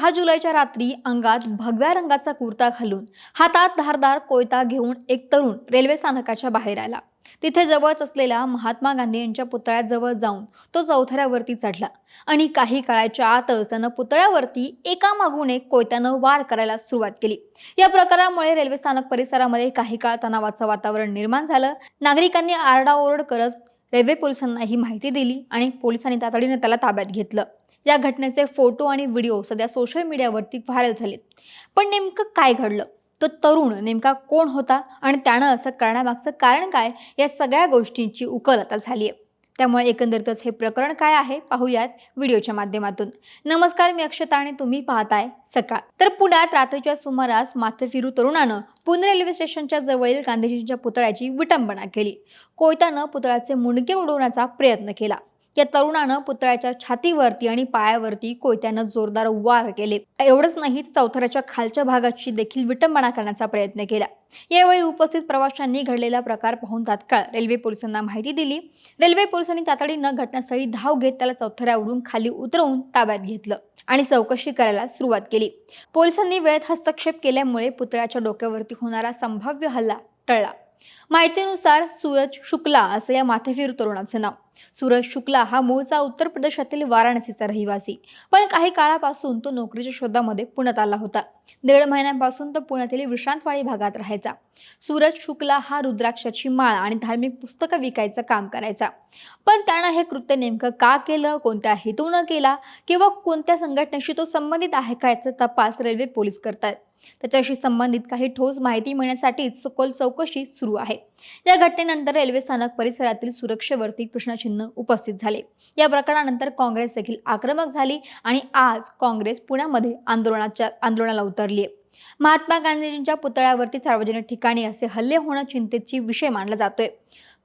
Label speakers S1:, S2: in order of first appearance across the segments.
S1: सहा जुलैच्या रात्री अंगात भगव्या रंगाचा कुर्ता घालून हातात धारदार कोयता घेऊन एक तरुण रेल्वे स्थानकाच्या बाहेर आला. तिथे जवळच असलेल्या महात्मा गांधी यांच्या पुतळ्याजवळ जाऊन तो चौथऱ्यावरती चढला आणि काही काळाच्या आतच त्यानं पुतळ्यावरती एकामागून एक कोयत्यानं वार करायला सुरुवात केली. या प्रकारामुळे रेल्वे स्थानक परिसरामध्ये काही काळ तणावाचं वातावरण निर्माण झालं. नागरिकांनी आरडाओरड करत रेल्वे पोलिसांना ही माहिती दिली आणि पोलिसांनी तातडीने त्याला ताब्यात घेतलं. या घटनेचे फोटो आणि व्हिडिओ सध्या सोशल मीडियावरती व्हायरल झालेत. पण नेमकं काय घडलं? तो तरुण नेमका कोण होता आणि त्यानं असं करण्यामागचं कारण काय? या सगळ्या गोष्टींची उकल आता झाली आहे. त्यामुळे एकंदरीतच हे प्रकरण काय आहे? पाहूयात व्हिडिओच्या माध्यमातून. नमस्कार मी अक्षता आणि तुम्ही पाहताय सकाळ. तर पुण्यात रात्रीच्या सुमारास माथेफिरू तरुणानं पुणे रेल्वे स्टेशनच्या जवळील गांधीजींच्या पुतळ्याची विटंबना केली. कोयत्यानं पुतळ्याचे मुंडके उडवण्याचा प्रयत्न केला. या तरुणानं पुतळ्याच्या छातीवरती आणि पायावरती कोयत्यानं जोरदार वार केले. एवढंच नाही चौथऱ्याच्या खालच्या भागाची देखील विटंबना करण्याचा प्रयत्न केला. यावेळी उपस्थित प्रवाशांनी घडलेला प्रकार पाहून तात्काळ रेल्वे पोलिसांना माहिती दिली. रेल्वे पोलिसांनी तातडीनं घटनास्थळी धाव घेत त्याला चौथऱ्यावरून खाली उतरवून ताब्यात घेतलं आणि चौकशी करायला सुरुवात केली. पोलिसांनी वेळेत हस्तक्षेप केल्यामुळे पुतळ्याच्या डोक्यावरती होणारा संभाव्य हल्ला टळला. माहितीनुसार सूरज शुक्ला असं या माथेफिरू तरुणाचं नाव. सूरज शुक्ला हा मूळचा उत्तर प्रदेशातील वाराणसीचा रहिवासी. पण काही काळापासून तो नोकरीच्या शोधामध्ये पुण्यात आला होता. दीड महिन्यांपासून तो पुण्यातील विश्रांतवाडी भागात राहायचा. सूरज शुक्ला हा रुद्राक्षाची माळ आणि धार्मिक पुस्तकं विकायचं काम करायचा. पण त्यानं हे कृत्य नेमकं का केलं कोणत्या हेतूनं केला किंवा कोणत्या संघटनेशी तो संबंधित आहे का याचा तपास रेल्वे पोलीस करतात. त्याच्याशी संबंधित काही ठोस माहिती मिळण्यासाठीच सखोल चौकशी सुरू आहे. या घटनेनंतर रेल्वे स्थानक परिसरातील सुरक्षेवरती चिन्ह उपस्थित झाले. या प्रकरणानंतर काँग्रेस देखील आक्रमक झाली आणि आज काँग्रेस पुण्यामध्ये आंदोलनाच्या आंदोलनाला उतरली आहे महात्मा गांधीजींच्या पुतळ्यावरती सार्वजनिक ठिकाणी असे हल्ले होणं चिंतेची विषय मानला जातोय.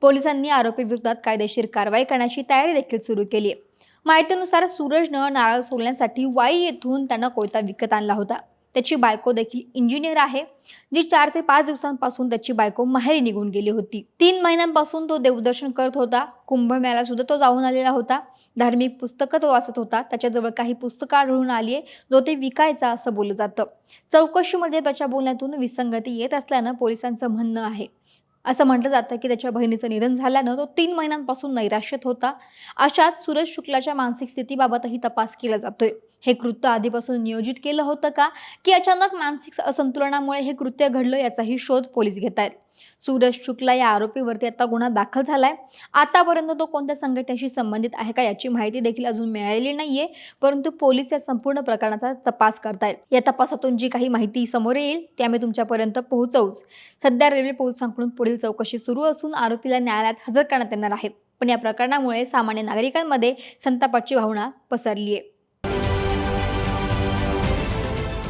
S1: पोलिसांनी आरोपी विरोधात कायदेशीर कारवाई करण्याची तयारी देखील सुरू केली आहे माहितीनुसार सूरजनं नारळ सोलण्यासाठी वाई येथून त्यानं कोयता विकत आणला होता. त्याची बायको देखील इंजिनियर आहे. जी चार ते पाच दिवसांपासून त्याची बायको माहेरी निघून गेली होती. तीन महिन्यांपासून तो देवदर्शन करत होता. कुंभमेळ्याला सुद्धा तो जाऊन आलेला होता. धार्मिक पुस्तकं तो वाचत होता. त्याच्याजवळ काही पुस्तकं आढळून आली आहे जो ते विकायचा असं बोललं जातं. चौकशीमध्ये त्याच्या बोलण्यातून विसंगती येत असल्यानं पोलिसांचं म्हणणं आहे. असं म्हटलं जातं की त्याच्या बहिणीचं निधन झाल्यानं तो तीन महिन्यांपासून नैराश्यत होता. अशात सूरज शुक्लाच्या मानसिक स्थितीबाबतही तपास केला जातोय. हे कृत्य आधीपासून नियोजित केलं होतं का? की अचानक मानसिक असंतुलनामुळे हे कृत्य घडलं याचाही शोध पोलीस घेत आहेत. सूरज शुक्ला या आरोपीवरती आता गुन्हा दाखल झालाय. आतापर्यंत तो कोणत्या संघटनेशी संबंधित आहे का याची माहिती देखील अजून मिळालेली नाहीये. परंतु पोलीस या संपूर्ण प्रकरणाचा तपास करतायत. या तपासातून जी काही माहिती समोर येईल ती आम्ही तुमच्यापर्यंत पोहोचवूच. सध्या रेल्वे पोलिसांकडून पुढील चौकशी सुरू असून आरोपीला न्यायालयात हजर करण्यात येणार आहे. पण या प्रकरणामुळे सामान्य नागरिकांमध्ये संतापाची भावना पसरली आहे